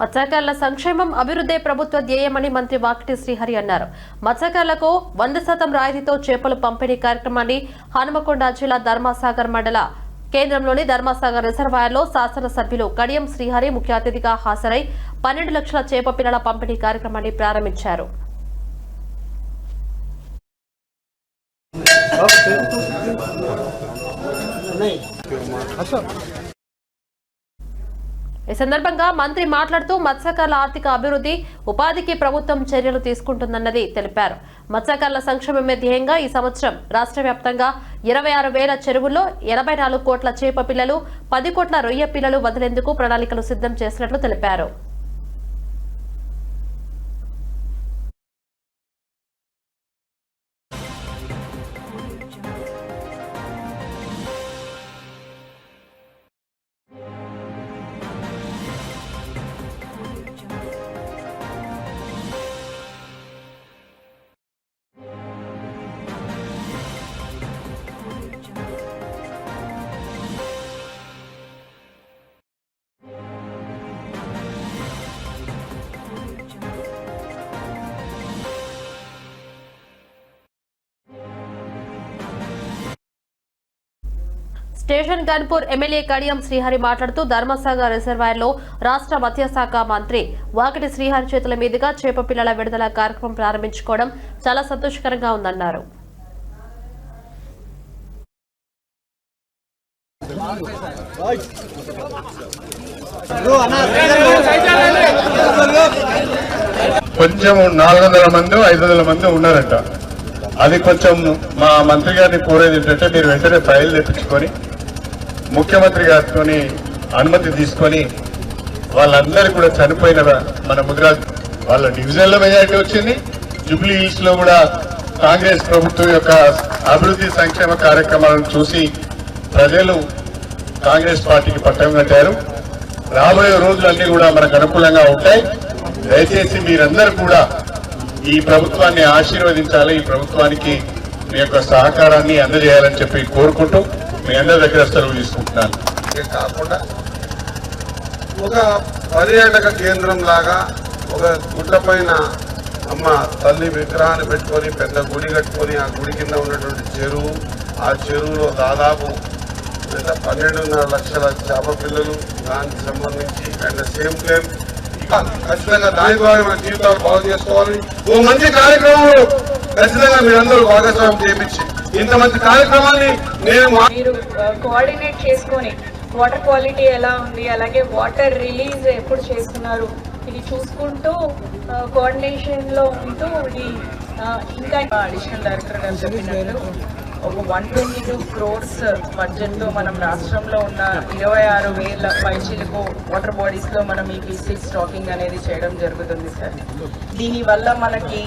మత్స్యకారుల సంక్షేమం అభివృద్ధే ప్రభుత్వ ధ్యేయమని మంత్రి వాకిటి శ్రీహరి అన్నారు. మత్స్యకారులకు వంద శాతం రాయితీతో చేపలు పంపిణీ కార్యక్రమాన్ని హనుమకొండ జిల్లా ధర్మాసాగర్ మండల కేంద్రంలోని ధర్మాసాగర్ రిజర్వాయర్లో శాసనసభ్యులు కడియం శ్రీహరి ముఖ్య అతిథిగా హాజరై పన్నెండు లక్షల చేప పిల్లల పంపిణీ కార్యక్రమాన్ని ప్రారంభించారు. ఈ సందర్భంగా మంత్రి మాట్లాడుతూ మత్స్యకారుల ఆర్థిక అభివృద్ధి ఉపాధికి ప్రభుత్వం చర్యలు తీసుకుంటుందన్నది తెలిపారు. మత్స్యకారుల సంక్షేమమే ధ్యేయంగా ఈ సంవత్సరం రాష్ట్ర వ్యాప్తంగా ఇరవై ఆరు వేల చెరువుల్లో ఎనభై నాలుగు కోట్ల చేప పిల్లలు పది కోట్ల రొయ్య పిల్లలు వదిలేందుకు ప్రణాళికలు సిద్ధం చేసినట్లు తెలిపారు. స్టేషన్ గన్పూర్ ఎమ్మెల్యే కడియం శ్రీహరి మాట్లాడుతూ ధర్మసాగర్ రిజర్వాయర్లో రాష్ట్ర మత్స్యశాఖ మంత్రి వాకిటి శ్రీహరి చేతుల మీదుగా చేప పిల్లల విడుదల కార్యక్రమం ప్రారంభించుకోవడం చాలా సంతోషకరంగా ఉందన్నారు. కొంచెం నాలుగు వందల మంది ఐదు వందల మంది ఉన్నారంట. అది కొంచెం మా మంత్రి గారిని కోరేది ఏంటంటే మీరు వెంటనే ఫైల్ తెప్పించుకొని ముఖ్యమంత్రి గారితో అనుమతి తీసుకొని వాళ్ళందరూ కూడా చనిపోయిన మన ముద్రాజ్ వాళ్ళ డివిజన్లో మెజారిటీ వచ్చింది. జూబ్లీ హిల్స్లో కూడా కాంగ్రెస్ ప్రభుత్వం యొక్క అభివృద్ధి సంక్షేమ కార్యక్రమాలను చూసి ప్రజలు కాంగ్రెస్ పార్టీకి పట్టం కట్టారు. రాబోయే రోజులన్నీ కూడా మనకు అనుకూలంగా ఉంటాయి. దయచేసి మీరందరూ కూడా ఈ ప్రభుత్వాన్ని ఆశీర్వదించాలి. ఈ ప్రభుత్వానికి మీ యొక్క సహకారాన్ని అందజేయాలని చెప్పి కోరుకుంటూ మీ అందరి దగ్గర సెలవు తీసుకుంటున్నాను. ఇదే కాకుండా ఒక పర్యాటక కేంద్రం లాగా ఒక గుట్ట పైన అమ్మ తల్లి విగ్రహాన్ని పెట్టుకొని పెద్ద గుడి కట్టుకొని ఆ గుడి కింద ఉన్నటువంటి చెరువు ఆ చెరువులో దాదాపు లేదా పన్నెండున్నర లక్షల చేప పిల్లలు. దానికి సంబంధించి అండ్ సేమ్ టైం ఖచ్చితంగా దాని ద్వారా మన జీవితాలు బాగు చేసుకోవాలి. ఓ మంచి కార్యక్రమంలో ఖచ్చితంగా మీరందరూ భాగస్వామ్యం చేయించి ఇంత మంచి కార్యక్రమాన్ని నేను మీరు కోఆర్డినేట్ చేసుకొని వాటర్ క్వాలిటీ ఎలా ఉంది అలాగే వాటర్ రిలీజ్ ఎప్పుడు చేస్తున్నారు ఇది చూసుకుంటూ కోఆర్డినేషన్లో ఉంటూ ఇది ఇంకా అడిషనల్ డైరెక్టర్ గారు చెప్పినట్లు ఒక వన్ ట్వంటీ టూ క్రోర్స్ బడ్జెట్తో మనం రాష్ట్రంలో ఉన్న ఇరవై ఆరు వేల పైచీలకు వాటర్ బాడీస్లో మనం ఈ ఫిష్ స్టాకింగ్ అనేది చేయడం జరుగుతుంది సార్ దీని వల్ల మనకి